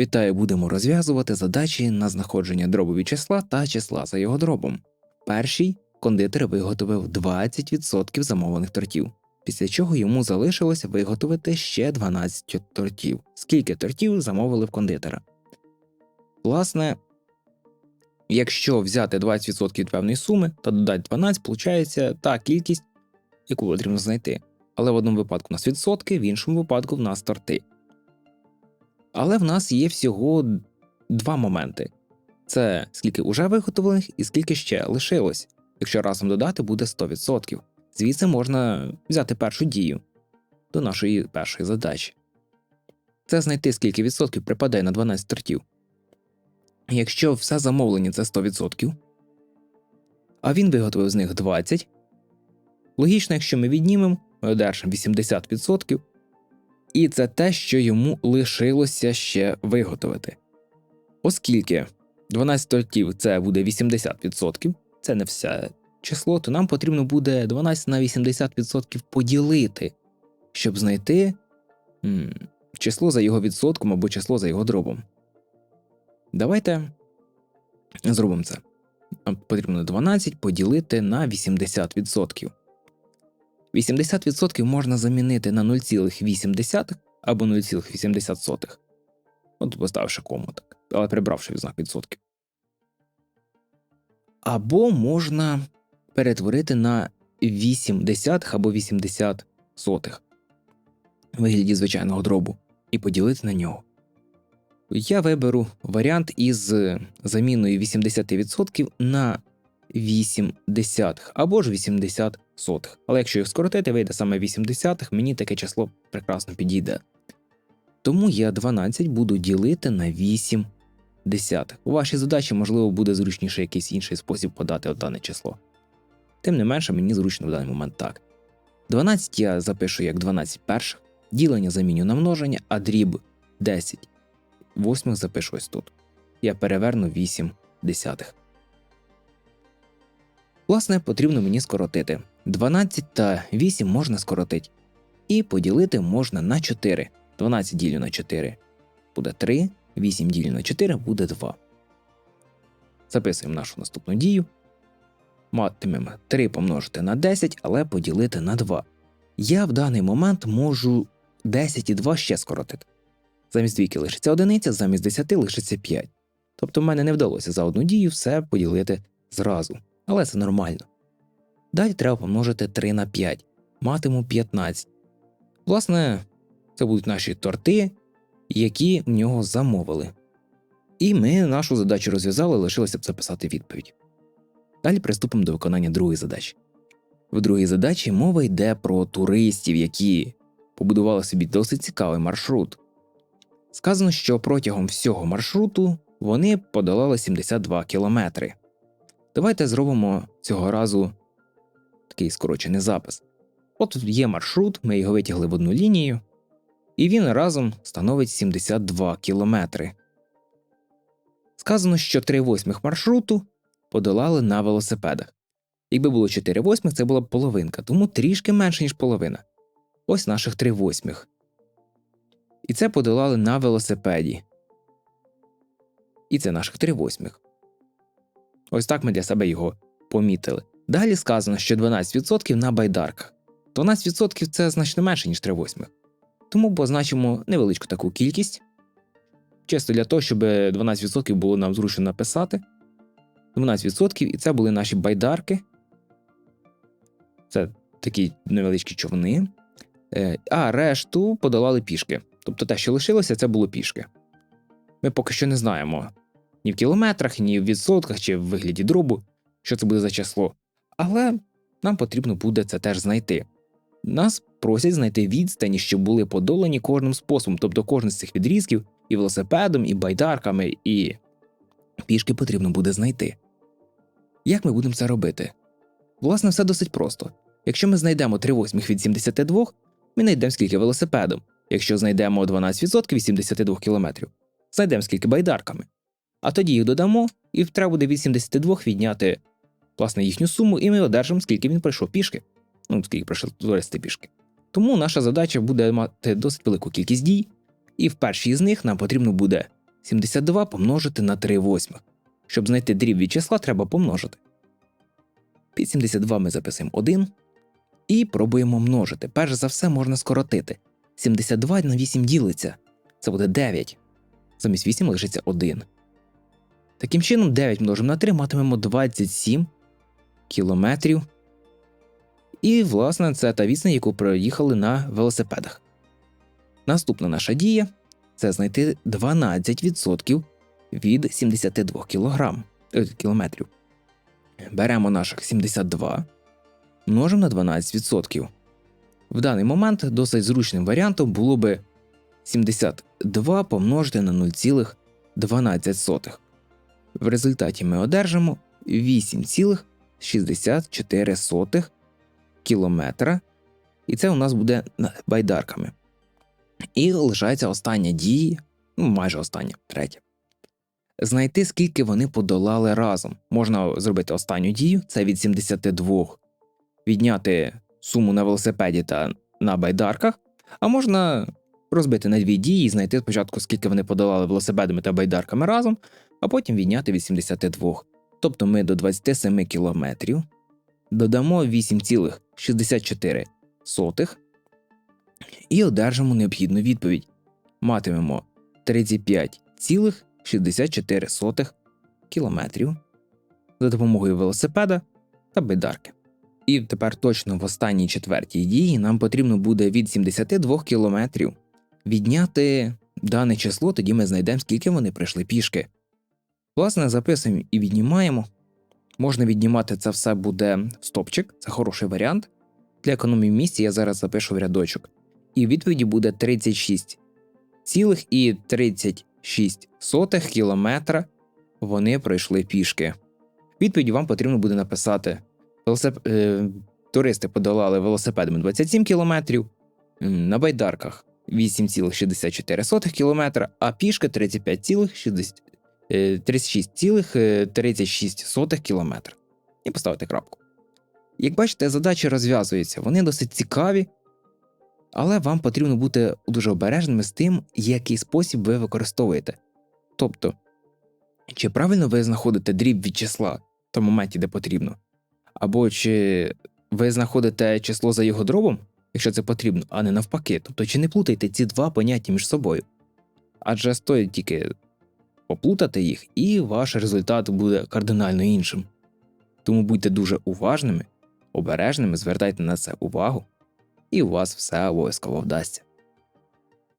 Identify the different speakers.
Speaker 1: Вітаю, будемо розв'язувати задачі на знаходження дробові числа та числа за його дробом. Перший кондитер виготовив 20% замовлених тортів, після чого йому залишилося виготовити ще 12 тортів. Скільки тортів замовили в кондитера? Власне, якщо взяти 20% від певної суми та додати 12, виходить та кількість, яку потрібно знайти. Але в одному випадку у нас відсотки, в іншому випадку в нас торти. Але в нас є всього два моменти: це скільки уже виготовлених і скільки ще лишилось. Якщо разом додати, буде 100%. Звідси можна взяти першу дію до нашої першої задачі. Це знайти, скільки відсотків припадає на 12 тортів. Якщо все замовлення це 100%, а він виготовив з них 20, логічно, якщо ми віднімемо, ми одержимо 80%, і це те, що йому лишилося ще виготовити. Оскільки 12 тортів це буде 80%, це не все число, то нам потрібно буде 12 на 80% поділити, щоб знайти м, число за його відсотком або число за його дробом. Давайте зробимо це. Нам потрібно 12 поділити на 80%. 80% можна замінити на 0,8 або 0,80. От поставивши кому так, але прибравши знак відсотків. Або можна перетворити на 8 десятих або 80 сотих в вигляді звичайного дробу і поділити на нього. Я виберу варіант із заміною 80% на 8 десятих або ж 80 сотих. Але якщо їх скоротити, вийде саме 8 десятих, мені таке число прекрасно підійде. Тому я 12 буду ділити на 8 десятих. У вашій задачі, можливо, буде зручніше якийсь інший спосіб подати дане число. Тим не менше, мені зручно в даний момент так. 12 я запишу як 12 перших, ділення заміню на множення, а дріб 10 восьмих запишу ось тут. Я переверну 8 десятих. Власне, потрібно мені скоротити. 12 та 8 можна скоротити. І поділити можна на 4. 12 ділю на 4 буде 3, 8 ділю на 4 буде 2. Записуємо нашу наступну дію. Матимемо 3 помножити на 10, але поділити на 2. Я в даний момент можу 10 і 2 ще скоротити. Замість двійки лишиться одиниця, замість 10 лишиться 5. Тобто в мене не вдалося за одну дію все поділити зразу. Але це нормально. Далі треба помножити 3 на 5, матиму 15. Власне, це будуть наші торти, які в нього замовили. І ми нашу задачу розв'язали, лишилося б записати відповідь. Далі приступимо до виконання другої задачі. В другій задачі мова йде про туристів, які побудували собі досить цікавий маршрут. Сказано, що протягом всього маршруту вони подолали 72 кілометри. Давайте зробимо цього разу такий скорочений запис. От є маршрут, ми його витягли в одну лінію, і він разом становить 72 кілометри. Сказано, що 3 восьмих маршруту подолали на велосипедах. Якби було 4 восьмих, це була б половинка, тому трішки менше, ніж половина. Ось наших 3 восьмих. І це подолали на велосипеді. І це наших 3 восьмих. Ось так ми для себе його помітили. Далі сказано, що 12% на байдарках. 12% це значно менше, ніж 3 восьмих. Тому позначимо невеличку таку кількість. Чисто для того, щоб 12% було нам зручно написати. 12% і це були наші байдарки. Це такі невеличкі човни. Е, а решту подолали пішки. Тобто те, що лишилося, це було пішки. Ми поки що не знаємо ні в кілометрах, ні в відсотках, чи в вигляді дробу, що це буде за число. Але нам потрібно буде це теж знайти. Нас просять знайти відстані, що були подолані кожним способом, тобто кожен з цих відрізків і велосипедом, і байдарками, і пішки потрібно буде знайти. Як ми будемо це робити? Власне, все досить просто. Якщо ми знайдемо 3 восьмих від 72, ми знайдемо скільки велосипедом. Якщо знайдемо 12% від 72 км, знайдемо скільки байдарками. А тоді їх додамо, і треба буде від 72 відняти власне їхню суму, і ми одержимо, скільки він пройшов пішки. Ну, скільки пройшов туристи пішки. Тому наша задача буде мати досить велику кількість дій, і в першій з них нам потрібно буде 72 помножити на 3 восьмих. Щоб знайти дріб від числа, треба помножити. Під 72 ми записуємо 1 і пробуємо множити. Перш за все можна скоротити. 72 на 8 ділиться. Це буде 9. Замість 8 лишиться 1. Таким чином, 9 множимо на 3 матимемо 27 кілометрів. І, власне, це та відстань, яку проїхали на велосипедах. Наступна наша дія це знайти 12% від 72 кілограм, е, кілометрів. Беремо наших 72, множимо на 12%. В даний момент досить зручним варіантом було би 72 помножити на 0,12. В результаті ми одержимо 8,64 кілометра, і це у нас буде байдарками. І лишається остання дія, ну майже остання, третя. Знайти, скільки вони подолали разом. Можна зробити останню дію, це від 72 відняти суму на велосипеді та на байдарках, а можна розбити на дві дії і знайти спочатку, скільки вони подолали велосипедами та байдарками разом, а потім відняти від 72. Тобто ми до 27 кілометрів додамо 8,64 і одержимо необхідну відповідь. Матимемо 35,64 кілометрів за допомогою велосипеда та байдарки. І тепер точно в останній четвертій дії нам потрібно буде від 72 кілометрів відняти дане число, тоді ми знайдемо, скільки вони пройшли пішки. Власне, записуємо і віднімаємо. Можна віднімати це все буде в стопчик, це хороший варіант. Для економії місця я зараз запишу в рядочок. І в відповіді буде 36 цілих і 36 сотих кілометра вони пройшли пішки. Відповіді вам потрібно буде написати. Велосип... Е, туристи подолали велосипедами 27 кілометрів, на байдарках 8,64 кілометра, а пішки 35,60 е, 36,36 кілометра. І поставити крапку. Як бачите, задачі розв'язуються, вони досить цікаві, але вам потрібно бути дуже обережними з тим, який спосіб ви використовуєте. Тобто, чи правильно ви знаходите дріб від числа в тому моменті, де потрібно, або чи ви знаходите число за його дробом, якщо це потрібно, а не навпаки. Тобто, чи не плутайте ці два поняття між собою? Адже стоїть тільки поплутати їх, і ваш результат буде кардинально іншим. Тому будьте дуже уважними, обережними, звертайте на це увагу, і у вас все обов'язково вдасться.